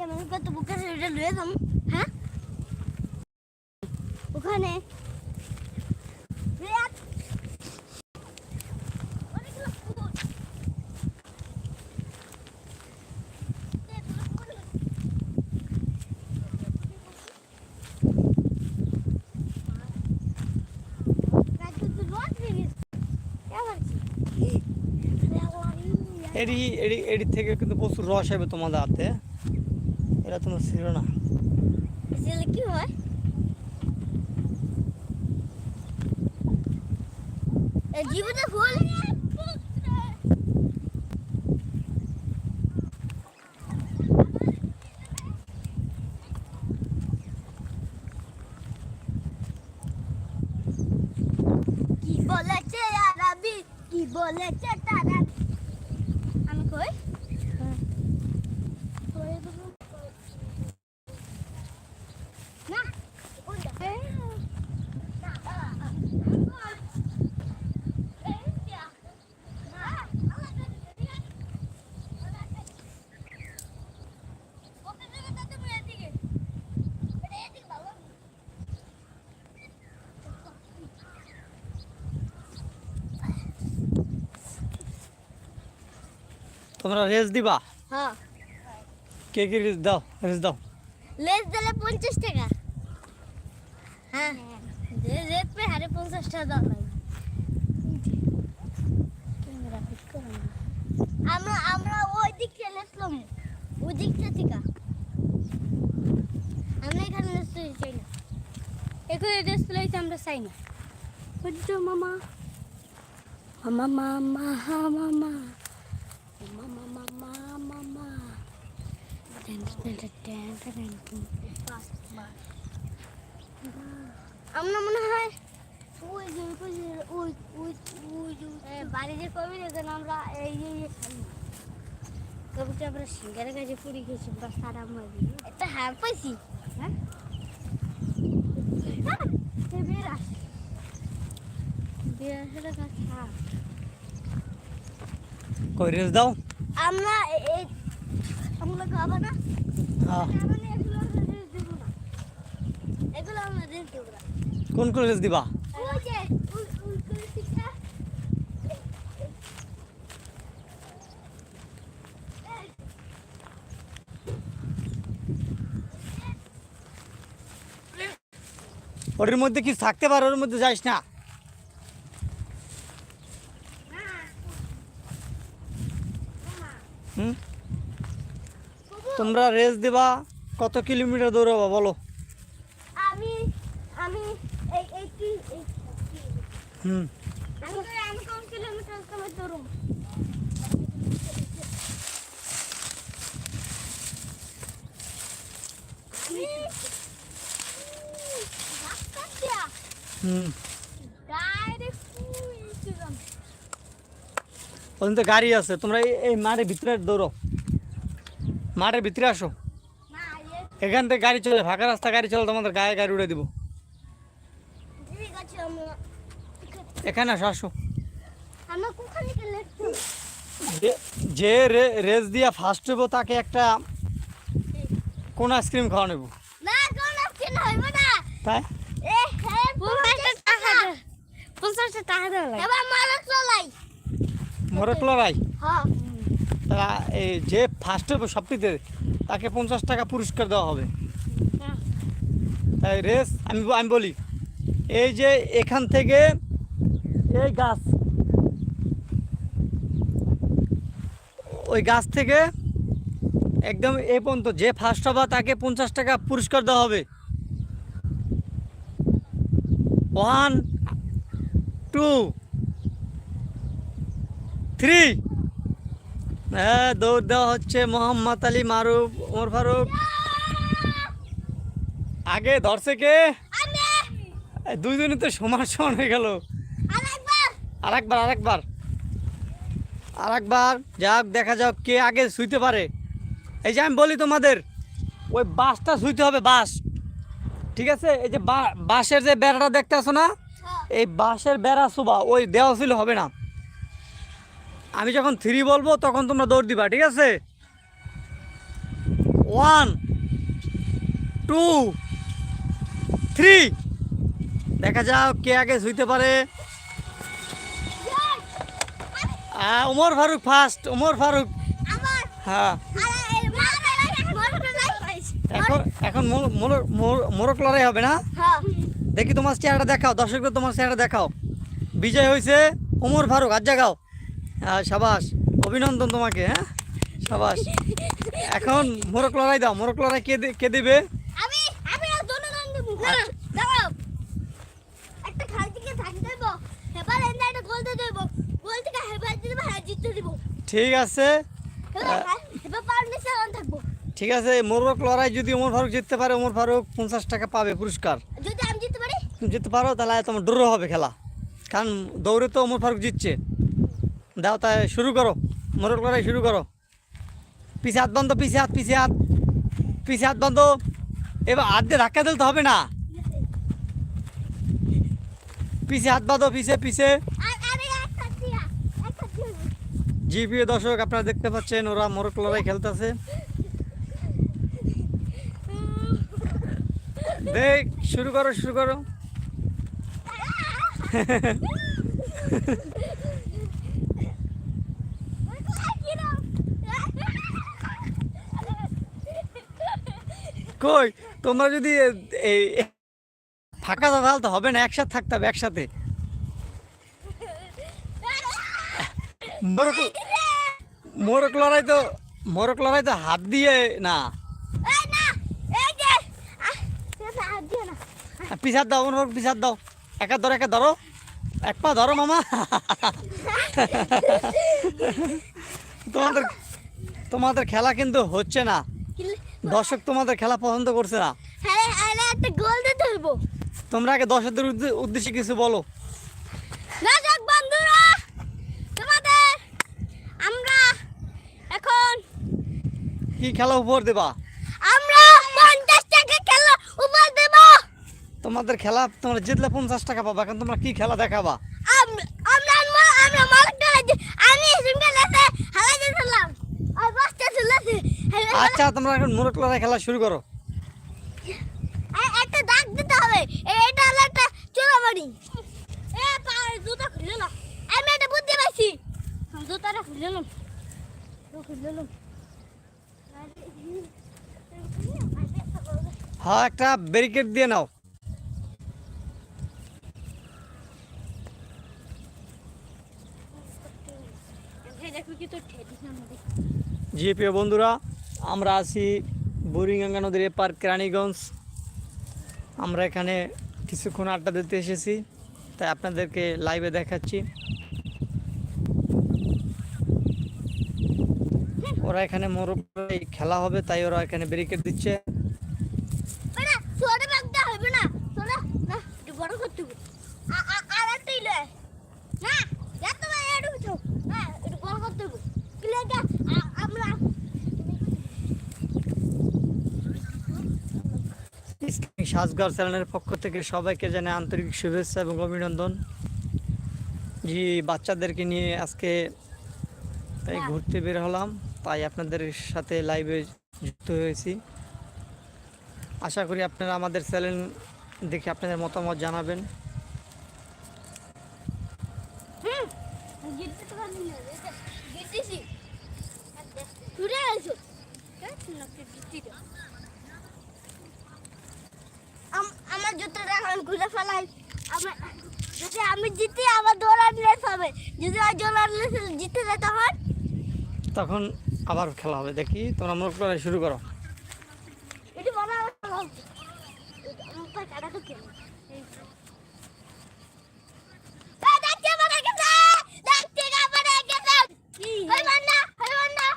কেমন কত বুকে সেটা লয়ে যাম হ্যাঁ ওখানে রিয়াদ। অনেকগুলো কুকুর। দে, তোরা কুকুর। রাজু, তুই রোজ বেরিয়েছিস। এবার কি? এডি এডি এডি থেকে কিন্তু প্রচুর রস হবে তোমাদের হাতে এটা তোমার ছিল না। কি হয়? জীবনে ফুল? কি বলেছে আরবি কি বলেছে তারা আমি কই কই দেবো না কোনটা না তোমরা রেস দিবা? হ্যাঁ। কে কে রেস দাও? রেস দাও। লেস দিলে পঞ্চাশ টাকা। হ্যাঁ। যে পে হারে পঞ্চাশ টাকা দাম আমরা আমরা ওই দিক থেকে লেসলাম ওই দিকটা থেকে আমরা এখানে লেসতে চাই না। এখানে লেসতে লাইতে আমরা চাই না। মামা মামা। মামা মামা মামা মামা মামা আমরা মনে হয় ওই যে ওই ওই ওই বাড়ি যে কবি দেখেন আমরা এই যে। কবিটা আমরা সিঙ্গারের কাছে পুরি খেয়েছি পুরো সারা মারি একটা হ্যাঁ পাইছি। হ্যাঁ? এই বের আসে। কাছে হ্যাঁ কই রেস দাও। আমরা কোন কোন রেস দিবা? ওটার মধ্যে কি থাকতে পারো? ওর মধ্যে যাইস না হুম তোমরা রেস দিবা কত কিলোমিটার দৌড়াবা বলো? আমি আমি হুম। গাড়ি আছে তোমরা এই মাঠের ভিতরে দৌড়ো মাঠের ভিতরে আসো। এখান থেকে গাড়ি চলে ফাঁকা রাস্তা গাড়ি চলে তোমাদের গায়ে গাড়ি উড়ে দিব। এখানে আসো আসো। যে- রেস দিয়া ফার্স্ট হব তাকে একটা কোন আইসক্রিম খাওয়া নেব না কোন কিন হইব। না তাই? এ টাকা দেওয়া লাগে এবার চলাই। লড়াই হ্যাঁ। তা এই যে ফার্স্ট হবে সবটিতে তাকে পঞ্চাশ টাকা পুরস্কার দেওয়া হবে। তাই রেস, আমি আমি বলি, এই যে এখান থেকে এই গাছ, ওই গাছ থেকে একদম এ পর্যন্ত, যে ফার্স্ট হবে তাকে পঞ্চাশ টাকা পুরস্কার দেওয়া হবে। ওয়ান টু থ্রি হ্যাঁ দৌড় দেওয়া হচ্ছে মোহাম্মদ আলী মারুফ ওমর ফারুক। আগে ধরছে কে? দুইজনই তো সমান সমান হয়ে গেল। আরেকবার আরেকবার। আরেকবার আরেকবার যাক দেখা যাক কে আগে শুইতে পারে। এই যে আমি বলি তোমাদের ওই বাসটা শুইতে হবে বাস। ঠিক আছে? এই যে বা- বাঁশের যে বেড়াটা দেখতে আসো না? এই বাঁশের বেড়া শোভা ওই দেওয়া ছিল হবে না। আমি যখন থ্রি বলব, তখন তোমরা দৌড় দিবা, ঠিক আছে? ওয়ান টু থ্রি দেখা যাও কে আগে শুইতে পারে। ওমর ফারুক ফার্স্ট ওমর ফারুক। হ্যাঁ। আরে এখন এখন মোর- মোর- মোর- মোরক লড়াই হবে না? দেখি তোমার চেহারা দেখাও, দর্শকদের তোমার চেহারা দেখাও। বিজয় হয়েছে ওমর ফারুক আজ জাগাও। সাবাস অভিনন্দন তোমাকে হ্যাঁ? সাবাস এখন মোরক লড়াই দাও মোরক লড়াই কে কে দেবে? আমি আমি আর দোনো দান দেব। না না একটা খাল থেকে থাকি দেব এবার এনে একটা গোল দিয়ে দেব। গোল থেকে হেবার দিয়ে দেব জিততে দেব। ঠিক আছে। ঠিক আছে মোরক লড়াই যদি ওমর ফারুক জিততে পারে ওমর ফারুক পঞ্চাশ টাকা পাবে পুরস্কার। যদি আমি জিততে পারি? তুমি জিততে পারো তাহলে তোমার ড্র হবে খেলা। কারণ দৌড়ে তো ওমর ফারুক জিতছে। দাও তাই শুরু করো। মোরক লড়াই শুরু করো। পিছে হাত বন্ধ, পিছে হাত পিছে হাত পিছে হাত বন্ধ। এবার হাত দিয়ে ধাক্কা দিলে তো হবে না। পিছে হাত বাঁধো, পিছে পিছে। জি দর্শক, আপনারা দেখতে পাচ্ছেন, ওরা মোরক লড়াই খেলতেছে। দেখ, শুরু করো শুরু করো। কই? তোমরা যদি এই ফাঁকা দাও তো হবে না একসাথে থাকতে হবে একসাথে। মোরক মোরক লড়াই তো মোরক লড়াই তো হাত দিয়ে না। এই না এই যে আহ, এটা হাত দিও না পিসার দাও। একা ধরো একা ধরো। এক পা ধরো মামা। তোমাদের তোমাদের খেলা কিন্তু হচ্ছে না। দর্শক তোমাদের খেলা পছন্দ করছে না? একটা গোল দিতে হইব। তোমরা আগে দর্শকদের উদ্দেশ্যে কিছু বলো। দর্শক বন্ধুরা তোমাদের আমরা এখন কি খেলা উপহার দেবা? আমরা পঞ্চাশ টাকা খেলা উপর দেব। তোমাদের খেলা তোমরা জিতলে পঞ্চাশ টাকা পাবা এখন তোমরা কি খেলা দেখাবা আম- আমরা মা- আমরা মালিক করেছি আমি সিঙ্গেল এসে হালাই দিয়েছিলাম আর বাসটা চলেছে আচ্ছা তোমরা এখন মোরক লড়াই খেলা শুরু করো। একটা দাগ দিতে হবে। এটা হলো একটা চোরাবাড়ি এ পায়ে জুতা খুলে না আমি একটা বুদ্ধি পাইছি। জুতাটা খুলে নাম খুলে নাম হ্যাঁ একটা ব্যারিকেড দিয়ে নাও। জি প্রিয় বন্ধুরা আমরা আছি বুড়িগঙ্গা নদীর এপার কেরানীগঞ্জ। আমরা এখানে কিছুক্ষণ আড্ডা দিতে এসেছি, তাই আপনাদেরকে লাইভে দেখাচ্ছি। ওরা এখানে মোরগ খেলা হবে, তাই ওরা এখানে ব্যারিকেড দিচ্ছে না ছোট ব্যাগটা হবে না ছোট না একটু বড় করতে হবে আ- আ- আর একটা ইলে না এত বড় একটু ছোট হ্যাঁ একটু বড় করতে হবে প্লেটটা আমরা ইসলামিক সাজগর চ্যানেলের পক্ষ থেকে সবাইকে জানাই আন্তরিক শুভেচ্ছা এবং অভিনন্দন। জি, বাচ্চাদেরকে নিয়ে আজকে তাই ঘুরতে বের হলাম, তাই আপনাদের সাথে লাইভে যুক্ত হয়েছি। আশা করি আপনারা আমাদের চ্যানেল দেখে আপনাদের মতামত জানাবেন। আমার জুতোটা এখন খুলে ফেলাই। আমার যদি আমি জিতি আমার দৌড়ান রেস হবে। যদি আর দৌড়ান রেস জিতে যায় তখন? তখন আবার খেলা হবে। দেখি তোমরা মোরগ করে শুরু করো। এটি হচ্ছে আমার পায়ে কাটা তো কেন এই তো। এই দেখতে পারে গেছে! দেখতে গা পারে গেছে! হই মান্না, হই মান্না!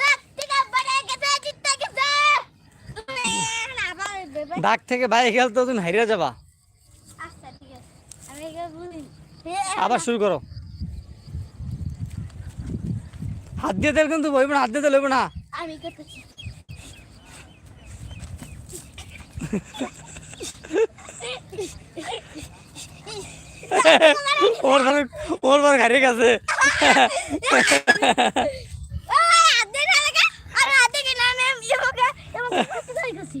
দেখতে গা পারে গেছে, জিততে গেছে! তুমি না, আবার দেবে। ডাক থেকে বাইরে গেলে তো তুমি হারিয়ে যাবা। আচ্ছা। আবার শুরু করো। হাত দিয়ে তেল কিন্তু বইব না হাত দিয়ে দিলে হইব না। আমি করতেছি। ওর ভালো ওর হারিয়ে গেছে। হাত। আমি দিয়ে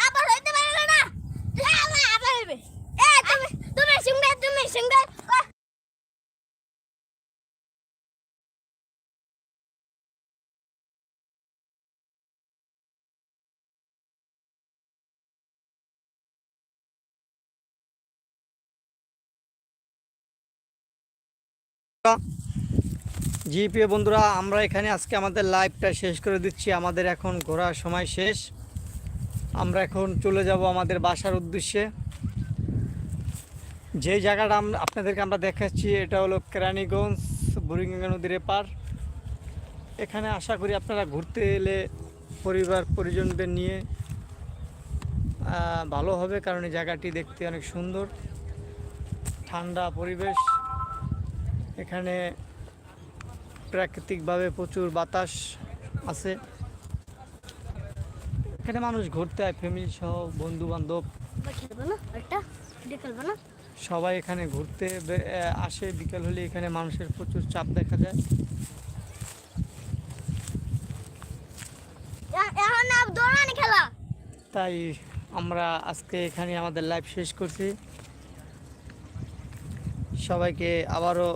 প্রিয় বন্ধুরা, আমরা এখানে আজকে আমাদের লাইভটা শেষ করে দিচ্ছি। আমাদের এখন ঘোরার সময় শেষ। আমরা এখন চলে যাব আমাদের বাসার উদ্দেশ্যে। যে জায়গাটা আপনাদেরকে আমরা দেখাচ্ছি, এটা হলো কেরানীগঞ্জ, বুড়িগঙ্গা নদীর পার এখানে আশা করি আপনারা ঘুরতে এলে পরিবার পরিজনদের নিয়ে ভালো হবে কারণ এই জায়গাটি দেখতে অনেক সুন্দর। ঠান্ডা পরিবেশ। এখানে প্রাকৃতিকভাবে প্রচুর বাতাস আছে। এখানে মানুষ ঘুরতে হয় ফ্যামিলি সহ বন্ধু বান্ধব সবাই এখানে ঘুরতে আসে। বিকেল হলে এখানে মানুষের প্রচুর চাপ দেখা যায়। তাই আমরা আজকে এখানে আমাদের লাইভ শেষ করছি। সবাইকে আবারও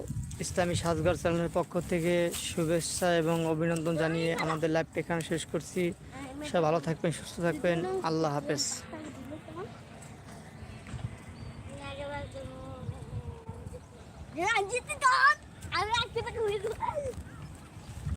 ইসলামী সাজগর চ্যানেলের পক্ষ থেকে শুভেচ্ছা এবং অভিনন্দন জানিয়ে আমাদের লাইভটা এখানে শেষ করছি। সবাই ভালো থাকবেন সুস্থ থাকবেন। আল্লাহ হাফেজ।